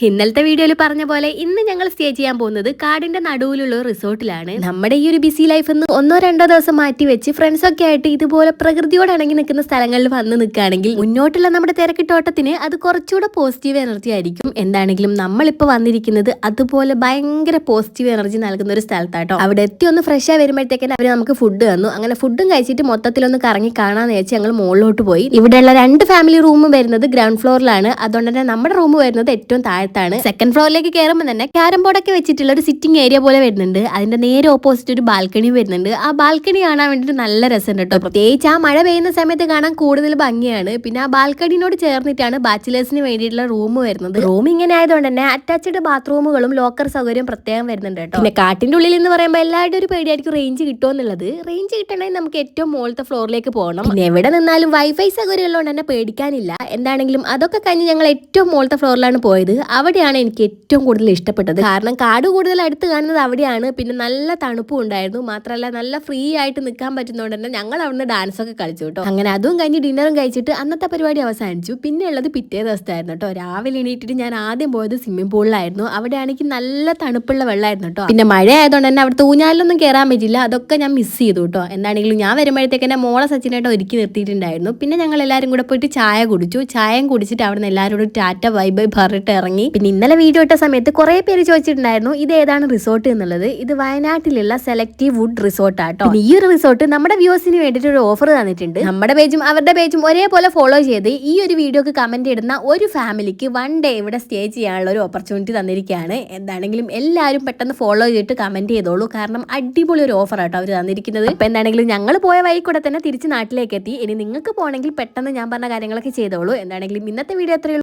ഇന്നലത്തെ വീഡിയോയിൽ പറഞ്ഞ പോലെ ഇന്ന് ഞങ്ങൾ സ്റ്റേ ചെയ്യാൻ പോകുന്നത് കാടിന്റെ നടുവിലുള്ള റിസോർട്ടിലാണ്. നമ്മുടെ ഈ ഒരു ബിസി ലൈഫ് ഒന്ന് ഒന്നോ രണ്ടോ ദിവസം മാറ്റി വെച്ച് ഫ്രണ്ട്സ് ഒക്കെ ആയിട്ട് ഇതുപോലെ പ്രകൃതിയോട് ഇണങ്ങി നിൽക്കുന്ന സ്ഥലങ്ങളിൽ വന്ന് നിൽക്കുകയാണെങ്കിൽ മുന്നോട്ടുള്ള നമ്മുടെ തിരക്കിട്ടോട്ടത്തിന് അത് കുറച്ചുകൂടെ പോസിറ്റീവ് എനർജി ആയിരിക്കും. എന്താണെങ്കിലും നമ്മളിപ്പോൾ വന്നിരിക്കുന്നത് അതുപോലെ ഭയങ്കര പോസിറ്റീവ് എനർജി നൽകുന്ന ഒരു സ്ഥലത്താട്ടോ. അവിടെ എത്തി ഒന്ന് ഫ്രഷ് ആയി വരുമ്പോഴത്തേക്കും അവർ നമുക്ക് ഫുഡ് തന്നു. അങ്ങനെ ഫുഡും കഴിച്ചിട്ട് മൊത്തത്തിലൊന്ന് കറങ്ങി കാണാന്ന് വെച്ച് ഞങ്ങൾ മുകളിലോട്ട് പോയി. ഇവിടെയുള്ള രണ്ട് ഫാമിലി റൂം വരുന്നത് ഗ്രൗണ്ട് ഫ്ലോറിലാണ് അതുകൊണ്ട് തന്നെ നമ്മുടെ റൂം വരുന്നത് ഏറ്റവും താഴത്താണ്. സെക്കൻഡ് ഫ്ലോറിലേക്ക് കയറുമ്പോൾ തന്നെ ക്യാരം ബോർഡൊക്കെ വെച്ചിട്ടുള്ള ഒരു സിറ്റിംഗ് ഏരിയ പോലെ വരുന്നുണ്ട്. അതിന്റെ നേരെ ഓപ്പോസിറ്റ് ഒരു ബാൽക്കണി വരുന്നുണ്ട്. ആ ബാൽക്കണി കാണാൻ വേണ്ടിയിട്ട് നല്ല രസമുണ്ട് കേട്ടോ. പ്രത്യേകിച്ച് ആ മഴ പെയ്യുന്ന സമയത്ത് കാണാൻ കൂടുതൽ ഭംഗിയാണ്. പിന്നെ ആ ബാൽക്കണിനോട് ചേർന്നിട്ടാണ് ബാച്ചിലേഴ്സിന് വേണ്ടിയിട്ടുള്ള റൂം വരുന്നത്. റൂം ഇങ്ങനെ ആയതുകൊണ്ട് തന്നെ അറ്റാച്ച്ഡ് ബാത്റൂമുകളും ലോക്കർ സൗകര്യം പ്രത്യേകം വരുന്നുണ്ട് കേട്ടോ. പിന്നെ കാട്ടിന്റെ ഉള്ളിൽ എന്ന് പറയുമ്പോൾ എല്ലാവരുടെ ഒരു പേടിയായിരിക്കും റേഞ്ച് കിട്ടുമെന്നുള്ളത് റേഞ്ച് കിട്ടണമെങ്കിൽ നമുക്ക് ഏറ്റവും മുകളിലത്തെ ഫ്ലോറിലേക്ക് പോകണം. പിന്നെ എവിടെ നിന്നാലും വൈഫൈ സൗകര്യം ഉള്ളതുകൊണ്ട് തന്നെ പേടിക്കാനില്ല. എന്താണെങ്കിലും അതൊക്കെ കഴിഞ്ഞ് ഞങ്ങൾ ഏറ്റവും മുകളിലത്തെ ഫ്ലോറിലാണ് പോയത്. അവിടെയാണ് എനിക്ക് ഏറ്റവും കൂടുതൽ ഇഷ്ടപ്പെട്ടത്. കാരണം കാട് കൂടുതൽ അടുത്ത് കാണുന്നത് അവിടെയാണ്. പിന്നെ നല്ല തണുപ്പും ഉണ്ടായിരുന്നു. മാത്രമല്ല നല്ല ഫ്രീ ആയിട്ട് നിൽക്കാൻ പറ്റുന്നതുകൊണ്ട് തന്നെ ഞങ്ങൾ അവിടുന്ന് ഡാൻസ് ഒക്കെ കളിച്ചു കേട്ടോ. അങ്ങനെ അതും കഴിഞ്ഞ് ഡിന്നറും കഴിച്ചിട്ട് അന്നത്തെ പരിപാടി അവസാനിച്ചു. പിന്നെ ഉള്ളത് പിറ്റേ ദിവസമായിരുന്നു കേട്ടോ. രാവിലെ എണീറ്റിട്ട് ഞാൻ ആദ്യം പോയത് സ്വിമ്മിംഗ് പൂളിലായിരുന്നു അവിടെയാണെങ്കിൽ നല്ല തണുപ്പുള്ള വെള്ളമായിരുന്നു കേട്ടോ. പിന്നെ മഴ ആയതുകൊണ്ട് തന്നെ അവിടുത്തെ ഊഞ്ഞാലിലൊന്നും കയറാൻ പറ്റില്ല. അതൊക്കെ ഞാൻ മിസ് ചെയ്തു കേട്ടോ. എന്താണെങ്കിലും ഞാൻ വരുമ്പോഴത്തേക്ക് എന്നെ മോളെ സച്ചിനായിട്ട് ഒരുക്കി നിർത്തിയിട്ടുണ്ടായിരുന്നു. പിന്നെ ഞങ്ങൾ എല്ലാവരും കൂടെ പോയിട്ട് ചായ കുടിച്ചു. ചായയും കുടിച്ചിട്ട് അവിടെ നിന്ന് എല്ലാവരോടും ടാറ്റ ബൈ ബൈ പറഞ്ഞിട്ട് ഇറങ്ങി. പിന്നെ ഇന്നലെ വീഡിയോ ഇട്ട സമയത്ത് കുറെ പേര് ചോദിച്ചിട്ടുണ്ടായിരുന്നു ഇത് ഏതാണ് റിസോർട്ട് എന്നുള്ളത്? ഇത് വയനാട്ടിലുള്ള സെലക്റ്റീവ് വുഡ് റിസോർട്ട് ആട്ടോ ഈ ഒരു റിസോർട്ട് നമ്മുടെ വ്യൂസിന് വേണ്ടിയിട്ട് ഒരു ഓഫർ തന്നിട്ടുണ്ട്. നമ്മുടെ പേജും അവരുടെ പേജും ഒരേപോലെ ഫോളോ ചെയ്ത് ഈ ഒരു വീഡിയോക്ക് കമന്റ് ഇടുന്ന ഒരു ഫാമിലിക്ക് വൺ ഡേ ഇവിടെ സ്റ്റേ ചെയ്യാനുള്ള ഒരു ഓപ്പർച്യൂണിറ്റി തന്നിരിക്കുകയാണ്. എന്താണെങ്കിലും എല്ലാവരും പെട്ടെന്ന് ഫോളോ ചെയ്തിട്ട് കമന്റ് ചെയ്തോളൂ. കാരണം അടിപൊളി ഒരു ഓഫർ ആട്ടോ അവർ തന്നിരിക്കുന്നത്. അപ്പൊ എന്താണെങ്കിലും ഞങ്ങൾ പോയ വഴി കൂടെ തന്നെ തിരിച്ച് നാട്ടിലേക്ക് എത്തി. ഇനി നിങ്ങൾക്ക് പോകണമെങ്കിൽ പെട്ടെന്ന് ഞാൻ പറഞ്ഞ കാര്യങ്ങളൊക്കെ ചെയ്തോളൂ. എന്താണെങ്കിലും ഇന്നത്തെ വീഡിയോ എത്രയുള്ളൂ